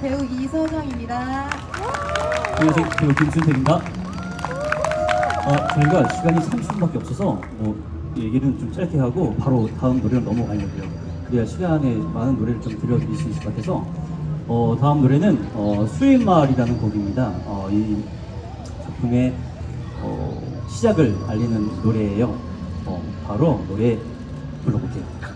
배우 이서정입니다. 안녕하세요. 배우 김순택입니다. 어, 저희가 시간이 30분밖에 없어서 뭐 얘기는 좀 짧게 하고 바로 다음 노래로 넘어가려고요. 그래야 시간에 많은 노래를 좀 들려드릴 수 있을 것 같아서 어, 다음 노래는 어, 수인말이라는 곡입니다. 어, 이 작품의 어, 시작을 알리는 노래예요. 어, 바로 노래 불러볼게요.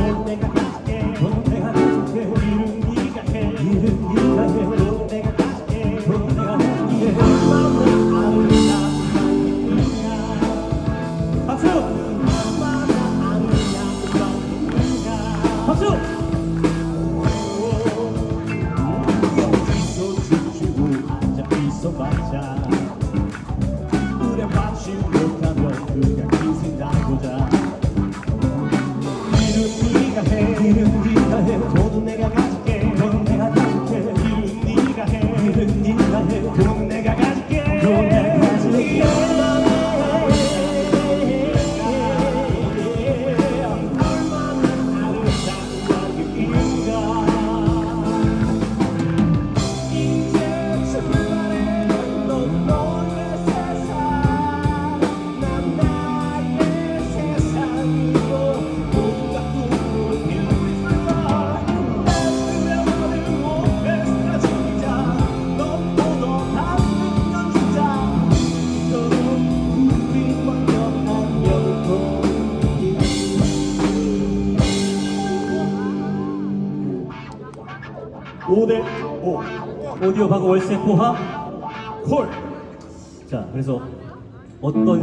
일은 네가 해 돈은 내가 가 5대 5 오디오 바고 월세 포함 콜. 자, 그래서 어떤